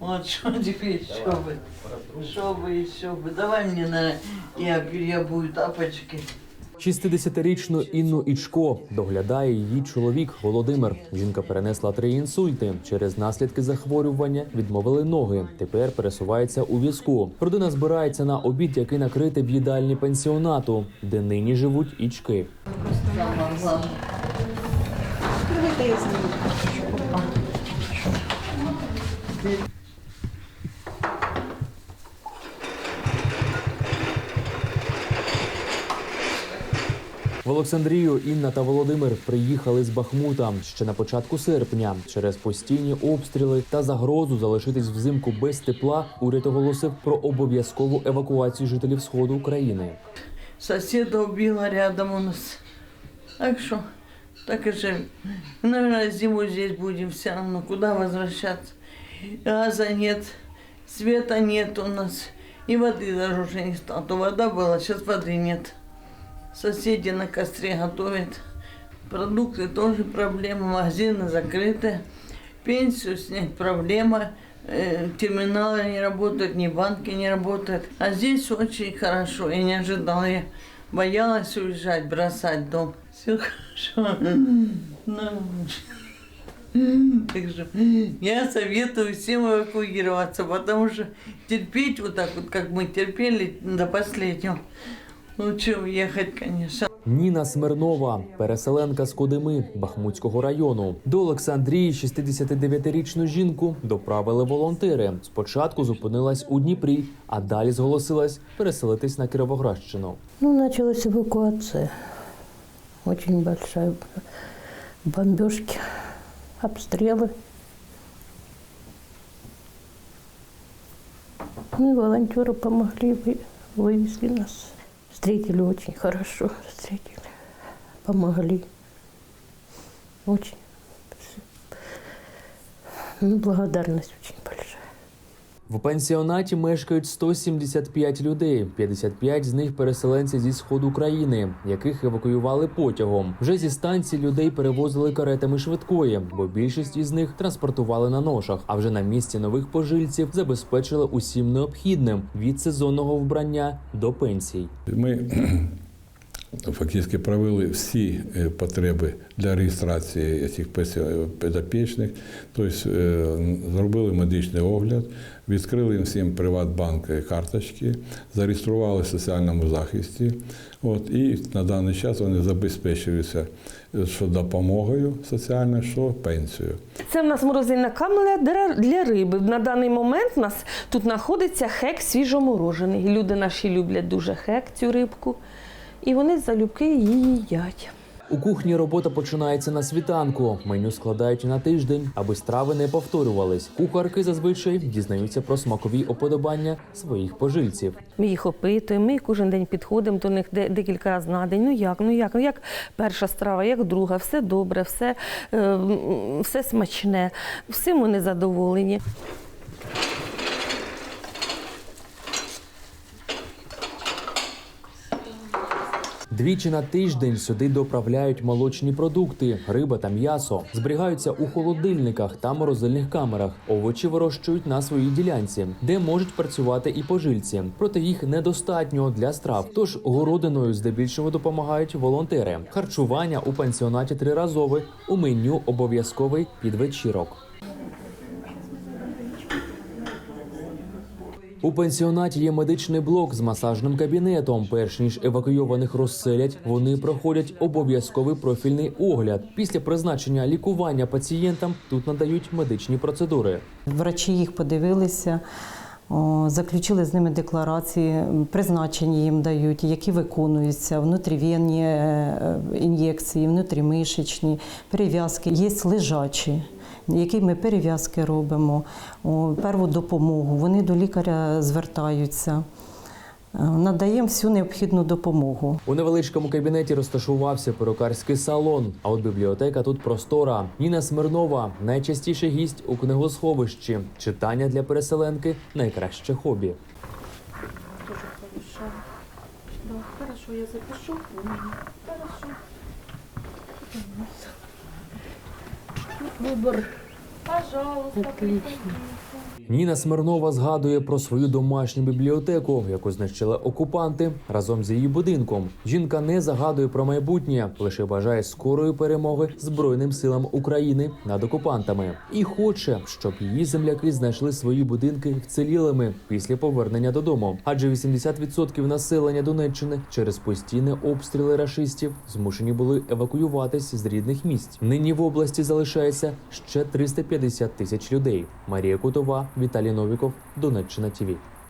Вот что тебе еще бы. Что бы еще бы. Давай мне на я переобую тапочки. 60-річну Інну Ічко доглядає її чоловік Володимир. Жінка перенесла три інсульти. Через наслідки захворювання відмовили ноги. Тепер пересувається у візку. Родина збирається на обід, який накрити в їдальні пенсіонату, де нині живуть ічки. Самое главное. В Олександрію Інна та Володимир приїхали з Бахмута ще на початку серпня. Через постійні обстріли та загрозу залишитись взимку без тепла. Уряд оголосив про обов'язкову евакуацію жителів сходу України. Соседа убила рядом у нас. Так что, так и живем. Наверное, зиму здесь будем все равно. Куда возвращаться? Газа нет, света нет у нас. И воды даже уже не стало. То вода была, сейчас воды нет. Соседи на костре готовят. Продукты тоже проблема. Магазины закрыты. Пенсию снять проблема. Э, Терминалы не работают, ни банки не работают. А здесь очень хорошо. Я не ожидала. Я боялась уезжать, бросать дом. Все хорошо. Ну, Так что я советую всем эвакуироваться, потому что терпеть вот так вот, как мы терпели до последнего, лучше уехать, конечно. Ніна Смирнова, переселенка з Кодими Бахмутського району. До Олександрії 69-річну жінку доправили волонтери. Спочатку зупинилась у Дніпрі, а далі зголосилась переселитись на Кіровоградщину. Ну, началась эвакуация. Очень большая бомбежки, Обстрелы. Ну и волонтеры помогли, вы- вывезли нас. Встретили очень хорошо, встретили, помогли. Очень. Ну, благодарность очень. В пансіонаті мешкають 175 людей. 55 з них переселенці зі сходу України, яких евакуювали потягом. Вже зі станції людей перевозили каретами швидкої, бо більшість із них транспортували на ношах. А вже на місці нових пожильців забезпечили усім необхідним від сезонного вбрання до пенсій. Ми фактично провели всі е, потреби для реєстрації цих підопічних, тобто е, зробили медичний огляд, відкрили їм всім Приватбанк карточки, зареєстрували в соціальному захисті. От, і на даний час вони забезпечуються е, що допомогою соціальною, що пенсією. Це в нас морозильна камера для- риби. На даний момент в нас тут знаходиться хек свіжоморожений. Люди наші люблять дуже хек, цю рибку, і вони залюбки її їдять. У кухні робота починається на світанку. Меню складають на тиждень, аби страви не повторювались. Кухарки зазвичай дізнаються про смакові оподобання своїх пожильців. Ми їх опитуємо, ми кожен день підходимо до них де- декілька разів на день. Ну як, ну як, ну як перша страва, як друга, все добре, все, е, все смачне, всім вони задоволені. Двічі на тиждень сюди доправляють молочні продукти, риба та м'ясо. Зберігаються у холодильниках та морозильних камерах. Овочі вирощують на своїй ділянці, де можуть працювати і пожильці. Проте їх недостатньо для страв. Тож городиною здебільшого допомагають волонтери. Харчування у пансіонаті триразове, у меню обов'язковий підвечірок. У пансіонаті є медичний блок з масажним кабінетом. Перш ніж евакуйованих розселять, вони проходять обов'язковий профільний огляд. Після призначення лікування пацієнтам тут надають медичні процедури. Врачі їх подивилися, заключили з ними декларації, призначення їм дають, які виконуються, внутрівенні е, ін'єкції, внутрімишечні, перев'язки. Є лежачі, які ми перев'язки робимо, перву допомогу. Вони до лікаря звертаються. Е, Надаємо всю необхідну допомогу. У невеличкому кабінеті розташувався перукарський салон. А от бібліотека тут простора. Ніна Смирнова найчастіший гість у книгосховищі. Читання для переселенки найкраще хобі. Вибор Ніна Смирнова згадує про свою домашню бібліотеку, яку знищили окупанти разом з її будинком. Жінка не загадує про майбутнє, лише бажає скорої перемоги Збройним силам України над окупантами і хоче, щоб її земляки знайшли свої будинки вцілілими після повернення додому. Адже 80% населення Донеччини через постійні обстріли рашистів змушені були евакуюватись з рідних місць. Нині в області залишається ще 350 тисяч людей. Марія Котова, Віталій Новіков, Донеччина ТІВІ.